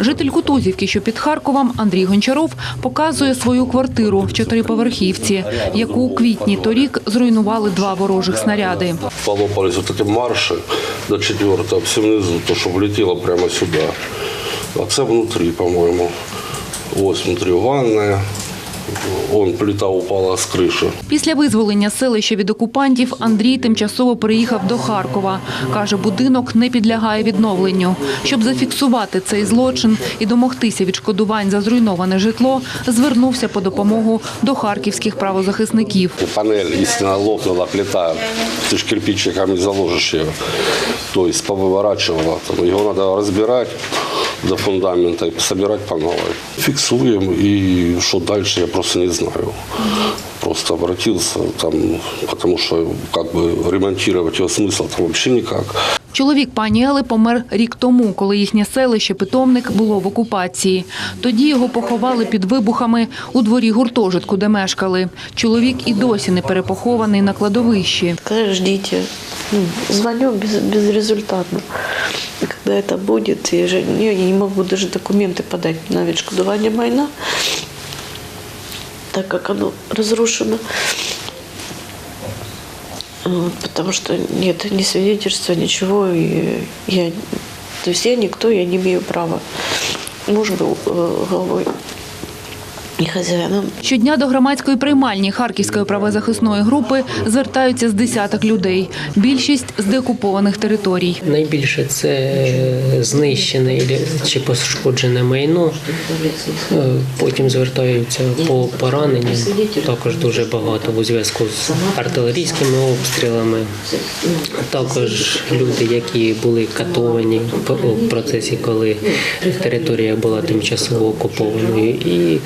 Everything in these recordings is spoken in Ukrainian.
Житель Кутузівки, що під Харковом, Андрій Гончаров, показує свою квартиру в чотириповерхівці, яку у квітні торік зруйнували два ворожих снаряди. Полопались вот эти марші до четвертого, всі внизу, то, що влетело прямо сюди. А це внутрі, по-моєму. Ось внутрі ванная. Вон плита упала з криші. Після визволення селища від окупантів Андрій тимчасово переїхав до Харкова. Каже, будинок не підлягає відновленню. Щоб зафіксувати цей злочин і домогтися відшкодувань за зруйноване житло, звернувся по допомогу до харківських правозахисників. Панель, если она лопнула, плита, ты ж кирпичиками заложишь ее. То есть повыворачивала. Там, его надо разбирать до фундамента и собирать по новой. Фиксуем, и что дальше, я просто не знаю. Просто обратился, там, потому что как бы ремонтировать его смысл там вообще никак. Чоловік пані Ели помер рік тому, коли їхнє селище Питомник було в окупації. Тоді його поховали під вибухами у дворі гуртожитку, де мешкали. Чоловік і досі не перепохований на кладовищі. Ну, звоню без, безрезультатно. И Когда это будет, я, же, не- я не могу даже документы подать на відшкодування майна, так как оно разрушено. Потому что нет ни свидетельства, ничего. И я, то есть я никто, я не имею права. Муж был э, главой и. Щодня до громадської приймальні Харківської правозахисної групи звертаються з десяток людей. Більшість з деокупованих територій. Найбільше це знищене чи пошкоджене майно. Е, Потім звертаються по пораненням. Також дуже багато у зв'язку з артилерійськими обстрілами. Також люди, які були катовані у процесі, коли територія була тимчасово окупованою. І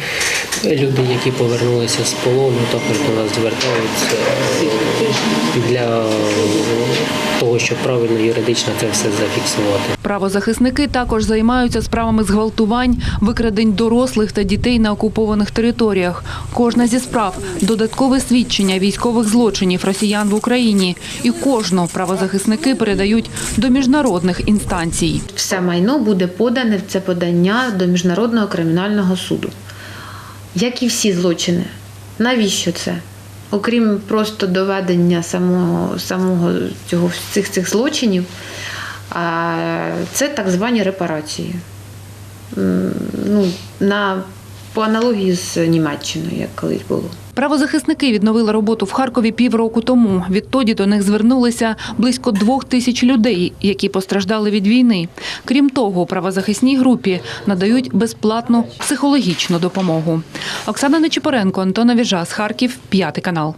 люди, які повернулися з полону, також до нас звертаються для того, щоб правильно юридично це все зафіксувати. Правозахисники також займаються справами зґвалтувань, викрадень дорослих та дітей на окупованих територіях. Кожна зі справ додаткове свідчення військових злочинів росіян в Україні. І кожну правозахисники передають до міжнародних інстанцій. все майно буде подане в це подання до Міжнародного кримінального суду. Як і всі злочини. Навіщо це? Окрім просто доведення самого, самого цього, цих, цих злочинів, це так звані репарації. Ну, на, по аналогії з Німеччиною, як колись було. Правозахисники відновили роботу в Харкові півроку тому. Відтоді до них звернулися близько двох тисяч людей, які постраждали від війни. Крім того, правозахисній групі надають безплатну психологічну допомогу. Оксана Нечипоренко, Антон з Харків, п'ятий канал.